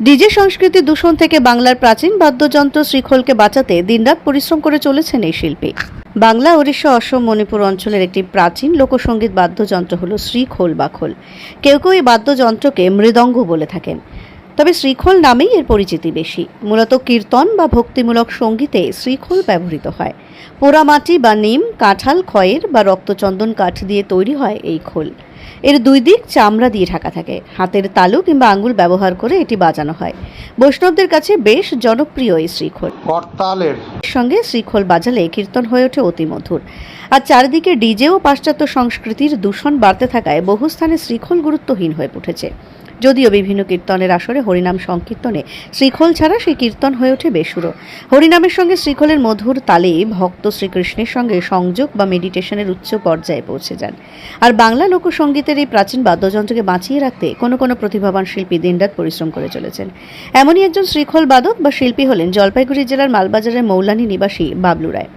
DJ সংস্কৃতি দূষণ থেকে বাংলার প্রাচীন বাদ্যযন্ত্র শ্রীখোলকে বাঁচাতে দিনরাত পরিশ্রম করে চলেছেন এই শিল্পী। বাংলা, ওড়িশা, অসম, মণিপুর অঞ্চলের একটি প্রাচীন লোকসঙ্গীত বাদ্যযন্ত্র হল শ্রীখোল বা খোল কেউ কেউ এই বাদ্যযন্ত্রকে মৃদঙ্গ বলে থাকেন। তবে শ্রীখোল নামেই এর পরিচিতি বেশি। মূলত কীর্তন বা ভক্তিমূলক সঙ্গীতে শ্রীখোল ব্যবহৃত হয়। পোড়ামাটি বা নিম, কাঁঠাল, খয়ের বা রক্তচন্দন কাঠ দিয়ে তৈরি হয় এই খোল। এর দুই দিক চামড়া দিয়ে ঢাকা থাকে। হাতের তালু কিংবা আঙ্গুল ব্যবহার করে এটি বাজানো হয়। বৈষ্ণবদের কাছে বেশ জনপ্রিয় এই শ্রীখোল। করতালের। সঙ্গে শ্রীখোল বাজালে কীর্তন হয়ে ওঠে অতি মধুর। আর চারিদিকে ডিজে ও পাশ্চাত্য সংস্কৃতির দূষণ বাড়তে থাকায় বহু স্থানে শ্রীখোল গুরুত্বহীন হয়ে উঠেছে। যদিও বিভিন্ন কীর্তনের আসরে হরিনাম সংকীর্তনে শ্রীখোল ছাড়া সেই কীর্তন হয়ে ওঠে বেসুরো। হরিনামের সঙ্গে শ্রীখোলের মধুর তালে ভক্ত শ্রীকৃষ্ণের সঙ্গে সংযোগ বা মেডিটেশনের উচ্চ পর্যায়ে পৌঁছে যান। আর বাংলা লোকসঙ্গীতের এই প্রাচীন বাদ্যযন্ত্রকে বাঁচিয়ে রাখতে কোনো কোনো প্রতিভাবান শিল্পী দিনরাত পরিশ্রম করে চলেছেন। এমনই একজন শৃঙ্খল বাদক বা শিল্পী হলেন জলপাইগুড়ি জেলার মালবাজারের মৌলানী নিবাসী বাবলু রায়।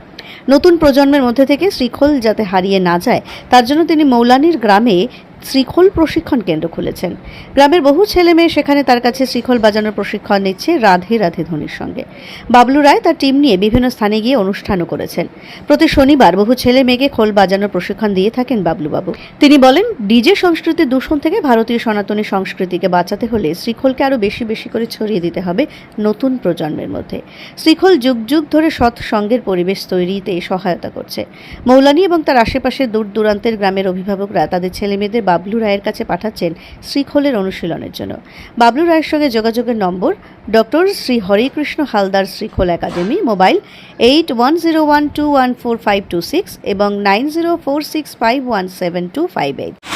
নতুন প্রজন্মের মধ্যে থেকে শ্রীখোল যাতে হারিয়ে না যায়, তার জন্য তিনি মৌলানির গ্রামে শ্রীখোল প্রশিক্ষণ কেন্দ্র খুলেছেন। গ্রামের বহু ছেলে মেয়ে সেখানে তার কাছে শ্রীখোল বাজানোর প্রশিক্ষণ নিচ্ছে রাধে রাধে ধ্বনির সঙ্গে। বাবলু রায় তার টিম নিয়ে বিভিন্ন স্থানে গিয়ে অনুষ্ঠানও করেছেন। প্রতি শনিবার বহু ছেলে মেয়েকে খোল বাজানোর প্রশিক্ষণ দিয়ে থাকেন বাবলুবাবু। তিনি বলেন, ডিজে সংস্কৃতির দূষণ থেকে ভারতীয় সনাতনী সংস্কৃতিকে বাঁচাতে হলে শ্রীখোলকে আরও বেশি বেশি করে ছড়িয়ে দিতে হবে নতুন প্রজন্মের মধ্যে। শ্রীখোল যুগ যুগ ধরে সৎসঙ্গের পরিবেশ তৈরিতে সহায়তা করছে। মৌলানি এবং তার আশেপাশে দূর দূরান্তের গ্রামের অভিভাবকরা তাদের ছেলেমেয়েদের বাবলু রায়ের কাছে পাঠাচ্ছেন শ্রীখোলের অনুশীলনের জন্য। বাবলু রায়ের সঙ্গে যোগাযোগের number doctor Shri Harikrishna Haldar Shrikhol academy, mobile eight one zero one two one four five two six এবং nine zero four six five one seven two five eight.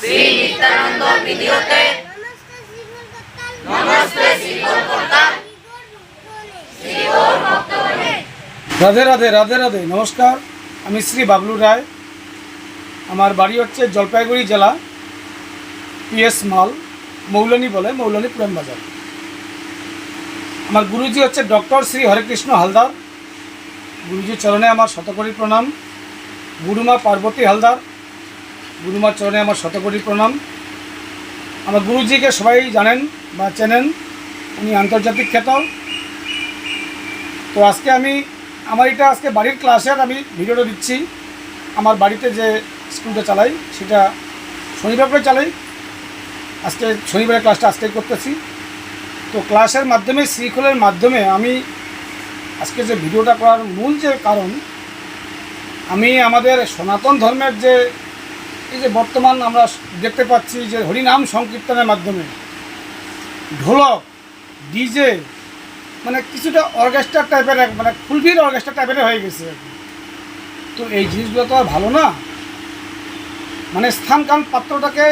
Shri Nityananda ভিডিওতে নমস্তে রাধে রাধে রাধে রাধে, নমস্কার। আমি শ্রী বাবলু রায়। আমার বাড়ি হচ্ছে জলপাইগুড়ি জেলা পিএস মাল, মৌলানী বলে, মৌলানী পুরান বাজার। আমার গুরুজি হচ্ছে ডক্টর শ্রী হরেকৃষ্ণ হালদার। গুরুজির চরণে আমার শতকরী প্রণাম। গুরুমা পার্বতী হালদার। গুরুমার চরণে আমার শতকোটি প্রণাম। আমার গুরুজিকে সবাই জানেন বা চেনেন, উনি আন্তর্জাতিক খ্যাত। তো আজকে আমি, আমার এটা আজকে বাড়ির ক্লাসের আমি ভিডিওটা দিচ্ছি। আমার বাড়িতে যে স্কুলটা চালাই, সেটা শনিবার করে চালাই। আজকে শনিবারের ক্লাসটা আজকে করতেছি। তো ক্লাসের মাধ্যমে শৃঙ্খলের মাধ্যমে আমি আজকে যে ভিডিওটা করার মূল যে কারণ, আমি আমাদের সনাতন ধর্মের যে এই যে বর্তমান আমরা দেখতে পাচ্ছি যে হরিনাম সংকীর্তনের মাধ্যমে ঢোলক, ডিজে মানে কিছুটা অর্কেস্ট্রা টাইপের মানে ফুলফিল অর্কেস্ট্রা টাইপের হয়ে গেছে তো এই জিনিসগুলো তো আর ভালো না। মানে স্থান কান পাত্রটাকে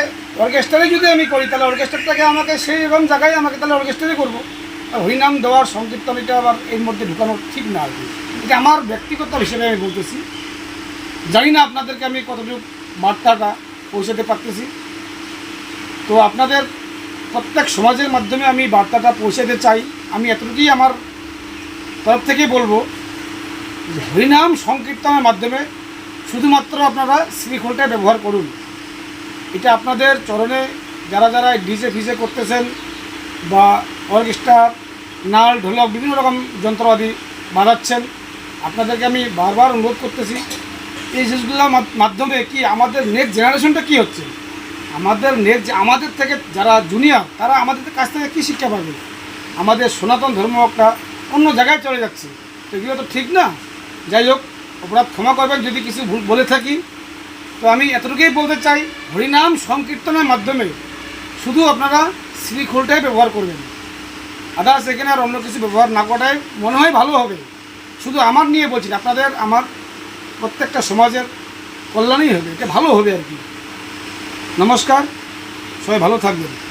অর্কেস্ট্রারে যদি আমি করি, তাহলে অর্কেস্ট্রাটাকে আমাকে সেই রকম জায়গায় আমাকে তাহলে অর্কেস্ট্রারই করব। আর হরিনাম দেওয়ার সংকীর্তন এটা আবার এর মধ্যে ঢুকানো ঠিক না আর কি। এটা আমার ব্যক্তিগত হিসেবে আমি বলতেছি। জানি না আপনাদেরকে আমি কতটুকু বার্তাটা পৌঁছাতে পারতেছি। তো আপনাদের প্রত্যেক সমাজের মাধ্যমে আমি বার্তাটা পৌঁছাতে চাই। আমি এতটুকুই আমার তরফ থেকে বলব যে হরিনাম সংকীর্তনের মাধ্যমে শুধুমাত্র আপনারা শ্রীখোলটা ব্যবহার করুন। এটা আপনাদের চরণে যারা যারা ডিজে, ফিজে করতেছেন বা অর্কেস্ট্রা নাল, ঢোলক, বিভিন্ন রকম যন্ত্রপাতি বাজাচ্ছেন, আপনাদেরকে আমি বারবার অনুরোধ করতেছি এই জিনিসগুলোর মাধ্যমে কি আমাদের নেক্সট জেনারেশনটা কি হচ্ছে? আমাদের নেক্সট আমাদের থেকে যারা জুনিয়র তারা আমাদের কাছ থেকে কী শিক্ষা পাবে? আমাদের সনাতন ধর্ম একটা অন্য জায়গায় চলে যাচ্ছে। তো এগুলো তো ঠিক না। যাই হোক, অপরাধ ক্ষমা করবেন যদি কিছু ভুল বলে থাকি। তো আমি এতটুকুই বলতে চাই, হরিনাম সংকীর্তনের মাধ্যমে শুধু আপনারা শ্রীখোলটাই ব্যবহার করবেন। আদার্স এখানে আর অন্য কিছু ব্যবহার না করাই মনে হয় ভালো হবে। শুধু আমার নিয়ে বলছি আপনাদের, আমার প্রত্যেকটা সমাজের কল্যাণই হবে এটা ভালো হবে আর কি। নমস্কার সবাই ভালো থাকবেন।